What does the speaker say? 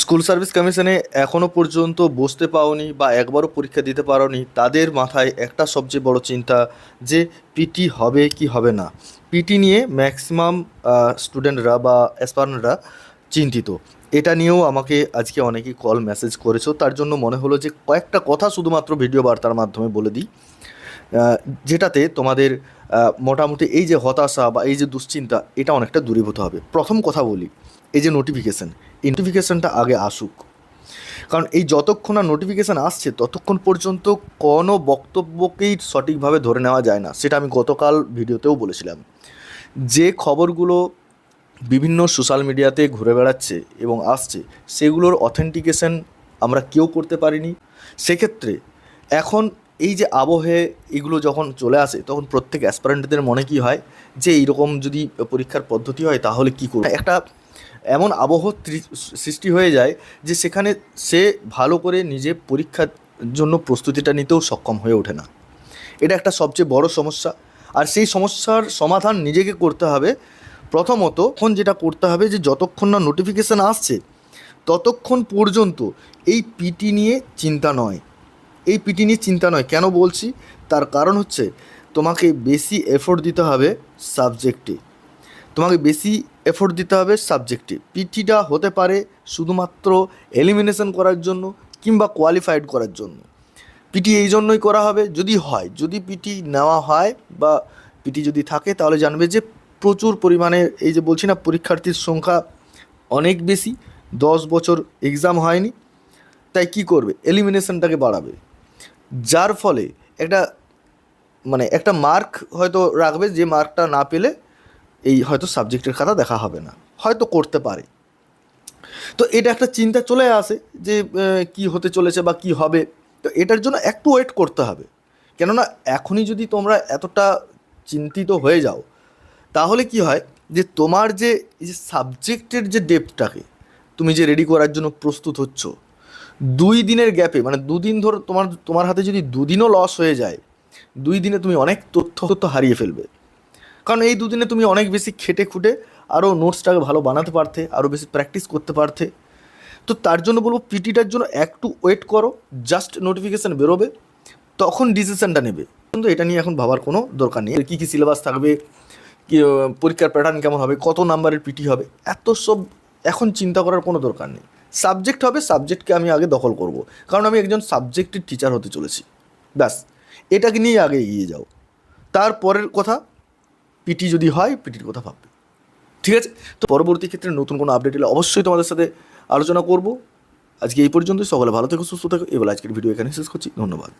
School service কমিশনে এখনও পর্যন্ত বসতে পাওনি বা একবারও পরীক্ষা দিতে পারোনি, তাদের মাথায় একটা সবচেয়ে বড় চিন্তা যে পিটি হবে কি হবে না। পিটি নিয়ে ম্যাক্সিমাম স্টুডেন্টরা বা অ্যাসপারেন্টরা চিন্তিত। এটা নিয়েও আমাকে আজকে অনেকেই কল মেসেজ করেছ। তার জন্য মনে হলো যে কয়েকটা কথা শুধুমাত্র ভিডিও বার্তার মাধ্যমে বলে দিই। যেটাতে তোমাদের মোটামুটি এই যে হতাশা বা এই যে দুশ্চিন্তা, এটা অনেকটা দূরীভূত হবে। প্রথম কথা বলি এই যে নোটিফিকেশান এই নোটিফিকেশানটা আগে আসুক। কারণ এই যতক্ষণ না নোটিফিকেশান আসছে, ততক্ষণ পর্যন্ত কোনো বক্তব্যকেই সঠিকভাবে ধরে নেওয়া যায় না। সেটা আমি গতকাল ভিডিওতেও বলেছিলাম। যে খবরগুলো বিভিন্ন সোশ্যাল মিডিয়াতে ঘুরে বেড়াচ্ছে এবং আসছে, সেগুলোর অথেন্টিকেশন আমরা কেউ করতে পারিনি। সেক্ষেত্রে এখন এই যে আবহে এগুলো যখন চলে আসে, তখন প্রত্যেক অ্যাসপারেন্টদের মনে কি হয়? যে এইরকম যদি পরীক্ষার পদ্ধতি হয়, তাহলে কী করবে? একটা এমন আবহ সৃষ্টি হয়ে যায় যে সেখানে সে ভালো করে নিজে পরীক্ষার জন্য প্রস্তুতিটা নিতেও সক্ষম হয়ে ওঠে না। এটা একটা সবচেয়ে বড় সমস্যা। আর সেই সমস্যার সমাধান নিজেকে করতে হবে। প্রথমত এখন যেটা করতে হবে যে যতক্ষণ না নোটিফিকেশান আসছে, ততক্ষণ পর্যন্ত এই পিটি নিয়ে চিন্তা নয়। এই পিটি নিয়ে চিন্তা নয়। কেন বলছি? তার কারণ হচ্ছে তোমাকে বেশি এফোর্ট দিতে হবে সাবজেক্টে তোমাকে বেশি এফোর্ট দিতে হবে সাবজেক্টে পিটিটা হতে পারে শুধুমাত্র এলিমিনেশন করার জন্য কিংবা কোয়ালিফাইড করার জন্য। পিটি এই জন্যই করা হবে যদি হয়। যদি পিটি নেওয়া হয় বা পিটি যদি থাকে তাহলে জানবে যে প্রচুর পরিমাণে এই যে বলছি না পরীক্ষার্থীর সংখ্যা অনেক বেশি, দশ বছর এক্সাম হয়নি, তাই কি করবে? এলিমিনেশনটাকে বাড়াবে। যার ফলে একটা মানে একটা মার্ক হয়তো রাখবে যে মার্কটা না পেলে এই হয়তো সাবজেক্টের খাতা দেখা হবে না। হয়তো করতে পারে। তো এটা একটা চিন্তা চলে আসে যে কি হতে চলেছে বা কি হবে। তো এটার জন্য একটু ওয়েট করতে হবে। কেননা এখনই যদি তোমরা এতটা চিন্তিত হয়ে যাও, তাহলে কি হয় যে, তোমার যে সাবজেক্টের যে ডেপটাকে তুমি যে রেডি করার জন্য প্রস্তুত হচ্ছ, দুই দিনের গ্যাপে মানে দুদিন ধর তোমার তোমার হাতে যদি দুদিনও লস হয়ে যায়, দুই দিনে তুমি অনেক তথ্য তথ্য হারিয়ে ফেলবে। কারণ এই দুদিনে তুমি অনেক বেশি খেটে খুঁটে আরও নোটসটাকে ভালো বানাতে পারতে, আরও বেশি প্র্যাকটিস করতে পারতে। তো তার জন্য বলব পিটিটার জন্য একটু ওয়েট করো জাস্ট নোটিফিকেশান বেরোবে, তখন ডিসিশনটা নেবে। কিন্তু এটা নিয়ে এখন ভাবার কোনো দরকার নেই। কী কী সিলেবাস থাকবে পরীক্ষার প্যাটার্ন কেমন হবে, কত নাম্বারের পিটি হবে, এত সব এখন চিন্তা করার কোনো দরকার নেই। সাবজেক্ট হবে সাবজেক্টকে আমি আগে দখল করব। কারণ আমি একজন সাবজেক্টের টিচার হতে চলেছি। ব্যাস, এটাকে নিয়ে আগে এগিয়ে যাও। তারপরের কথা পিটি যদি হয় পিটির কথা ভাববে। ঠিক আছে? তো পরবর্তী ক্ষেত্রে নতুন কোনো আপডেট এলে অবশ্যই তোমাদের সাথে আলোচনা করব। আজকে এই পর্যন্তই। সকলে ভালো থেকো, সুস্থ থাকো। এবার আজকের ভিডিও এখানে শেষ করছি। ধন্যবাদ।